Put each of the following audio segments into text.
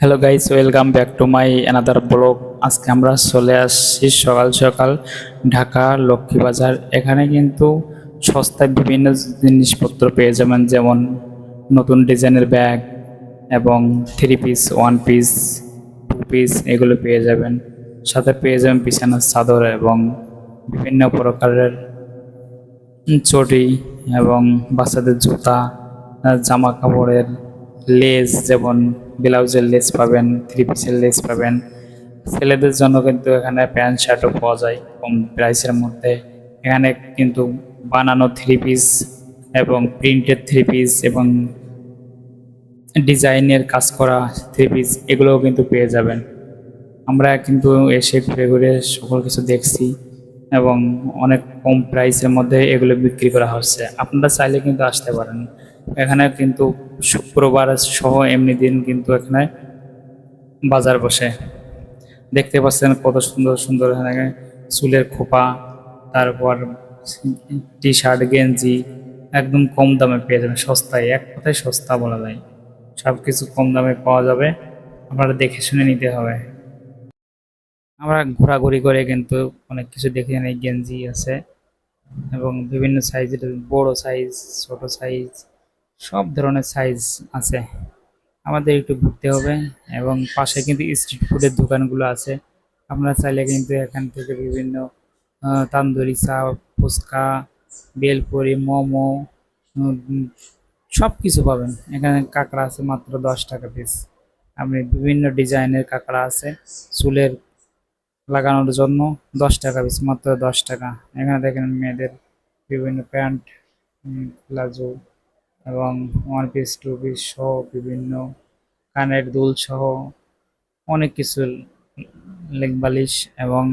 Hello guys welcome back to my another blog আজকে আমরা চলে আসছি সকাল সকাল ঢাকা লক্ষ্মীবাজার এখানে কিন্তু সস্তায় বিভিন্ন জিনিসপত্র পেয়ে যাবেন, যেমন নতুন ডিজাইনের ব্যাগ এবং three piece one piece two piece এগুলো পেয়ে যাবেন। সাথে পেয়ে যাবেন বিছানার চাদর এবং বিভিন্ন প্রকারের চটি এবং বাচ্চাদের জুতা, জামা কাপড়ের লেস যেমন ব্লাউজের লেস পাবেন থ্রি পিসের লেস পাবেন। ছেলেদের জন্য কিন্তু এখানে প্যান্ট, শার্টও পাওয়া যায় কম প্রাইসের মধ্যে। এখানে কিন্তু বানানো থ্রি পিস এবং প্রিন্টেড থ্রি পিস এবং ডিজাইনের কাজ করা থ্রি পিস এগুলোও কিন্তু পেয়ে যাবেন। আমরা কিন্তু এসে ঘুরে ঘুরে সকল কিছু দেখছি এবং অনেক কম প্রাইসের মধ্যে এগুলো বিক্রি করা হচ্ছে। আপনারা চাইলে কিন্তু আসতে পারেন। এখানে কিন্তু শুক্রবার সহ এমনি দিন কিন্তু এখানে বাজার বসে। দেখতে পাচ্ছেন কত সুন্দর সুন্দর এখানে চুলের খোপা, তারপর টি শার্ট গেঞ্জি একদম কম দামে পেয়ে যাবেন, সস্তায়, এক কথায় সস্তা বলা যায়। সব কিছু কম দামে পাওয়া যাবে, আপনারা দেখে শুনে নিতে হবে। আমরা ঘোরাঘুরি করে কিন্তু অনেক কিছু দেখে নেই, গেঞ্জি আছে এবং বিভিন্ন সাইজের বড় সাইজ ছোট সাইজ সব ধরনের সাইজ আছে। আমাদের একটু ঘুরতে হবে এবং পাশে কিন্তু স্ট্রিট ফুডের দোকানগুলো আছে। আপনারা চাইলে কিন্তু এখান থেকে বিভিন্ন তান্দুরি চা ফুচকা, বেলপুরি, মোমো সব কিছু পাবেন। এখানে কাঁকড়া আছে মাত্র দশ টাকা পিস আপনি বিভিন্ন ডিজাইনের কাঁকড়া আছে চুলের লাগানোর জন্য দশ টাকা পিস মাত্র দশ টাকা। এখানে দেখেন মেয়েদের বিভিন্ন প্যান্ট প্লাজো এবং ওয়ান পিস টু পিস সহ বিভিন্ন কানের দুল সহ অনেক কিছু লেগ বালিশ এবং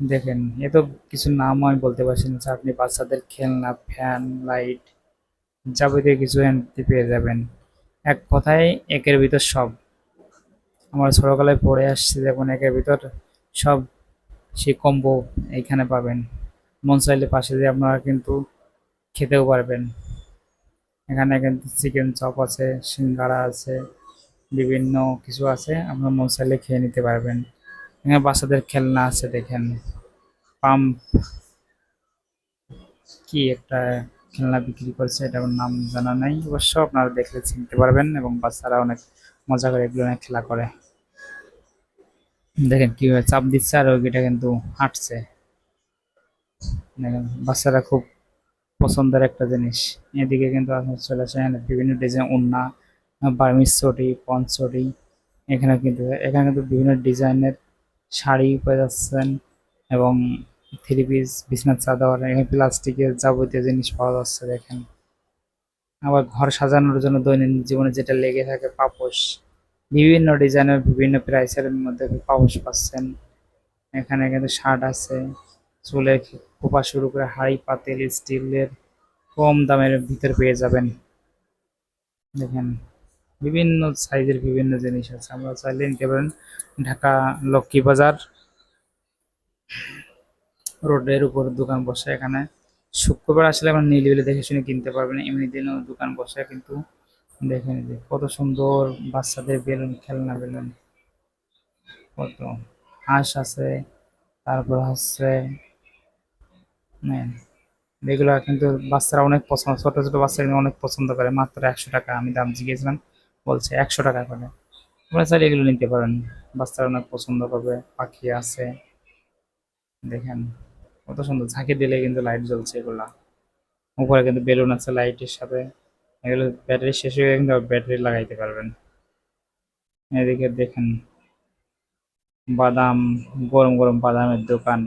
দেখেন, এ তো কিছু নাম আমি বলতে পারছি না, আপনি বাচ্চাদের খেলনা ফ্যান লাইট যাবতীয় কিছু এনতে পেয়ে যাবেন। এক কথায় একের ভিতর সব। আমার ছোটবেলায় পড়ে আসছে যেমন একের ভিতর সব সেই কম্বো এইখানে পাবেন। মন চাইলে পাশে দিয়ে আপনারা কিন্তু খেতেও পারবেন। এখানে কিন্তু চিকেন চপ আছে সিঙ্গাড়া আছে, বিভিন্ন কিছু আছে। আপনার মন চাইলে খেয়ে নিতে পারবেন। এখানে বাচ্চাদের খেলনা আছে, দেখেন। পাম্প। কি একটা খেলনা বিক্রি করছে, এটার নাম জানা নাই। অবশ্য আপনারা দেখলে চিনতে পারবেন এবং বাচ্চারা অনেক মজা করে এগুলো অনেক খেলা করে। দেখেন কীভাবে চাপ দিচ্ছে আর ওইটা কিন্তু হাঁটছে। দেখেন, বাচ্চারা খুব পছন্দের একটা জিনিস। এদিকে কিন্তু আপনার চলে আসে বিভিন্ন ডিজাইন উন্না বার্মিস চটি পঞ্চ চটি, এখানে কিন্তু এখানে কিন্তু বিভিন্ন ডিজাইনের শাড়ি পেয়ে যাচ্ছেন এবং থ্রি পিস বিছনার চাদর, এখানে প্লাস্টিকের যাবতীয় জিনিস পাওয়া যাচ্ছে দেখেন। আবার ঘর সাজানোর জন্য দৈনন্দিন জীবনে যেটা লেগে থাকে পাপোশ। বিভিন্ন ডিজাইনের বিভিন্ন প্রাইসের মধ্যে পাপোশ পাচ্ছেন। এখানে কিন্তু শার্ট আছে। চুলে খোপা শুরু করে হাড়ি পাতিল স্টিলের কম দামের ভিতর পেয়ে যাবেন। দেখেন, বিভিন্ন সাইজের বিভিন্ন জিনিস আছে। আমরা চাইলে নিতে পারেন ঢাকা লক্ষ্মী বাজার রোডের উপর দোকান বসে এখানে। শুক্রবার আসলে আমরা নিলিবিলি দেখে শুনে কিনতে পারবেন। এমনি দিনও দোকান বসে, কিন্তু দেখে নিতে কত সুন্দর বাচ্চাদের বেলুন, খেলনা বেলুন। কত হাঁস আছে, তারপর হচ্ছে নেন এগুলো কিন্তু বাচ্চারা অনেক পছন্দ, ছোট ছোট বাচ্চারা কিন্তু অনেক পছন্দ করে। মাত্র একশো টাকা আমি দাম জিজ্ঞেসলাম বলছে একশো টাকা করে। আপনারা চাইলে এগুলো নিতে পারেন। বাচ্চারা অনেক পছন্দ করবে, পাখি আছে। দেখেন, কত সুন্দর। ঝাঁকি দিলে কিন্তু লাইট জ্বলছে এগুলা। উপরে কিন্তু বেলুন আছে লাইটের সাথে। এগুলো ব্যাটারি শেষ হয়ে কিন্তু ব্যাটারি লাগাইতে পারবেন। এদিকে দেখেন, বাদাম, গরম গরম বাদামের দোকান।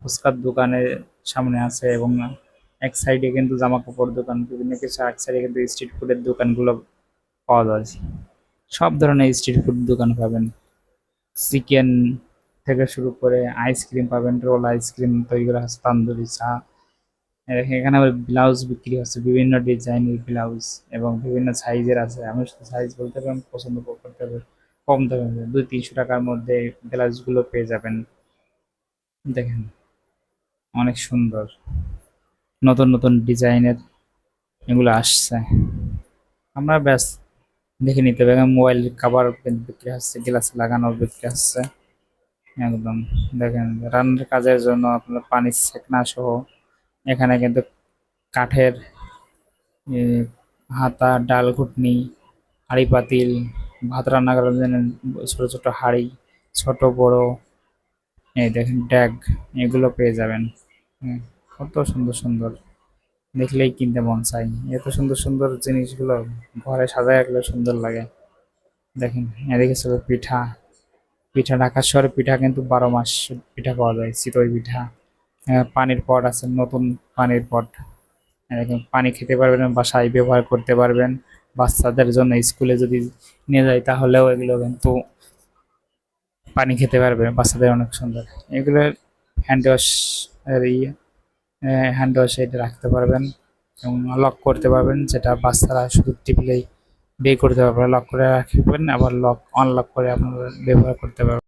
ফুচকার দোকানের সামনে আছে এবং এক সাইডে কিন্তু জামা কাপড় দোকান, বিভিন্ন কিছু এক সাইডে কিন্তু স্ট্রিট ফুডের দোকানগুলো পাওয়া যায়। সব ধরনের স্ট্রিট ফুড দোকান পাবেন। চিকেন থেকে শুরু করে আইসক্রিম পাবেন রোল আইসক্রিম তৈরি করা হচ্ছে তান্দুরি চা। এখানে আবার ব্লাউজ বিক্রি হচ্ছে, বিভিন্ন ডিজাইনের ব্লাউজ এবং বিভিন্ন সাইজের আছে। আমি শুধু সাইজ বলতে পারেন পছন্দ করতে হবে কম দামে দুই তিনশো টাকার মধ্যে ব্লাউজগুলো পেয়ে যাবেন। দেখেন। অনেক সুন্দর। নতুন নতুন ডিজাইনের এগুলো আসছে। আমরা ব্যাস দেখে নিতে হবে। মোবাইল কাভার বিক্রি হচ্ছে, গ্লাস লাগানো বিক্রি হচ্ছে। একদম, দেখেন, রান্নার কাজের জন্য আপনার পানির সেকনা সহ এখানে কিন্তু কাঠের হাতা, ডাল ঘুটনি, হাঁড়ি পাতিল, ভাত রান্না করার জন্য ছোট ছোট হাঁড়ি, ছোট, বড়, এই দেখেন ড্যাগ এগুলো পেয়ে যাবেন। কত সুন্দর সুন্দর। দেখলেই কিনতে মন চাই এত সুন্দর সুন্দর জিনিসগুলো ঘরে সাজায় রাখলে সুন্দর লাগে। দেখেন, এদিকে ছিল পিঠা। পিঠা ঢাকা শহরে পিঠা কিন্তু বারো মাস পিঠা পাওয়া যায়, চিতই পিঠা। পানির পট আছে, নতুন পানির পট। এরকম পানি খেতে পারবেন, বাসায় ব্যবহার করতে পারবেন। বাচ্চাদের জন্য স্কুলে যদি নিয়ে যায়, তাহলেও এগুলো কিন্তু পানি খেতে পারবে, বাচ্চাদের অনেক সুন্দর। এগুলো হ্যান্ড ওয়াশ এর ইয়ে হ্যান্ড ওয়াশ এটা রাখতে পারবেন এবং লক করতে পারবেন। যেটা বাচ্চারা শুধু টিপলেই বের করতে পারবে লক করে রাখবেন, আবার লক অনলক করে আপনারা ব্যবহার করতে পারবেন।